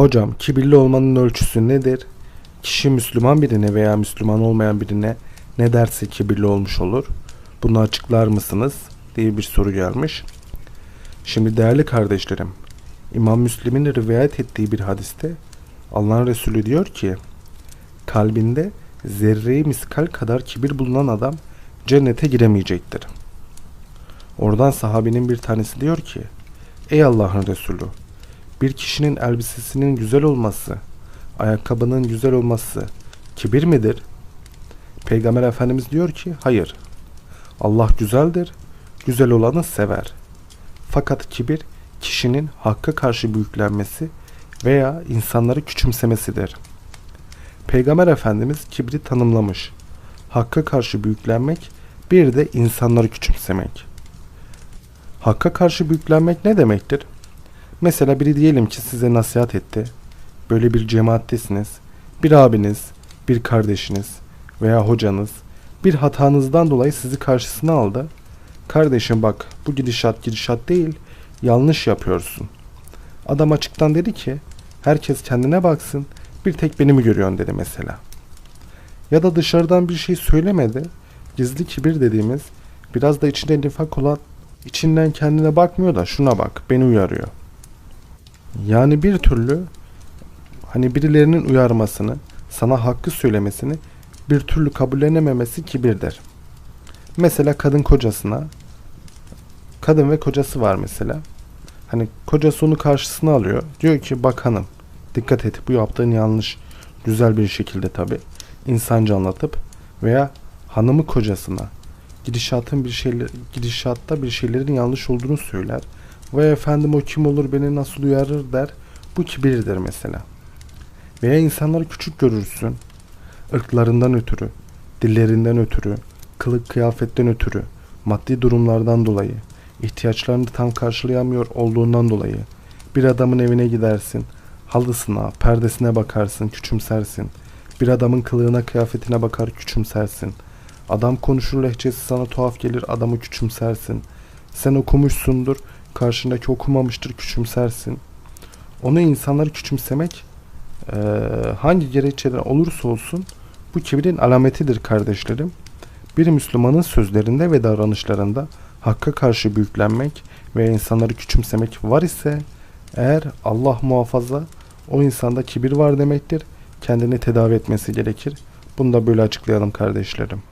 Hocam kibirli olmanın ölçüsü nedir? Kişi Müslüman birine veya Müslüman olmayan birine ne derse kibirli olmuş olur. Bunu açıklar mısınız? diye bir soru gelmiş. Şimdi değerli kardeşlerim, İmam Müslim'in rivayet ettiği bir hadiste Allah'ın Resulü diyor ki kalbinde zerreyi miskal kadar kibir bulunan adam cennete giremeyecektir. Oradan sahabinin bir tanesi diyor ki Ey Allah'ın Resulü bir kişinin elbisesinin güzel olması, ayakkabının güzel olması kibir midir? Peygamber Efendimiz diyor ki hayır. Allah güzeldir, güzel olanı sever. Fakat kibir kişinin hakka karşı büyüklenmesi veya insanları küçümsemesidir. Peygamber Efendimiz kibri tanımlamış. Hakka karşı büyüklenmek, bir de insanları küçümsemek. Hakka karşı büyüklenmek ne demektir? Mesela biri diyelim ki size nasihat etti. Böyle bir cemaattesiniz. Bir abiniz, bir kardeşiniz veya hocanız bir hatanızdan dolayı sizi karşısına aldı. Kardeşim bak bu gidişat gidişat değil yanlış yapıyorsun. Adam açıktan dedi ki herkes kendine baksın bir tek beni mi görüyorsun dedi mesela. Ya da dışarıdan bir şey söylemedi. Gizli kibir dediğimiz biraz da içinde nifak olan içinden kendine bakmıyor da şuna bak beni uyarıyor. Yani bir türlü hani birilerinin uyarmasını, sana hakkı söylemesini bir türlü kabullenememesi kibirdir. Mesela kadın kocasına kadın ve kocası var mesela. Hani kocası onu karşısına alıyor. Diyor ki bak hanım dikkat et bu yaptığın yanlış. Güzel bir şekilde tabi. insanca anlatıp veya hanımı kocasına gidişatın bir şeyler gidişatta bir şeylerin yanlış olduğunu söyler. Vay efendim o kim olur beni nasıl uyarır der. Bu kibirdir mesela. Veya insanları küçük görürsün. ırklarından ötürü, dillerinden ötürü, kılık kıyafetten ötürü, maddi durumlardan dolayı, ihtiyaçlarını tam karşılayamıyor olduğundan dolayı bir adamın evine gidersin, halısına, perdesine bakarsın, küçümsersin. Bir adamın kılığına, kıyafetine bakar, küçümsersin. Adam konuşur lehçesi sana tuhaf gelir, adamı küçümsersin. Sen okumuşsundur, karşındaki okumamıştır, küçümsersin. Onu insanları küçümsemek eee, hangi gerekçeden olursa olsun bu kibrin alametidir kardeşlerim. Bir Müslümanın sözlerinde ve davranışlarında hakka karşı büyüklenmek ve insanları küçümsemek var ise eğer Allah muhafaza o insanda kibir var demektir. Kendini tedavi etmesi gerekir. Bunu da böyle açıklayalım kardeşlerim.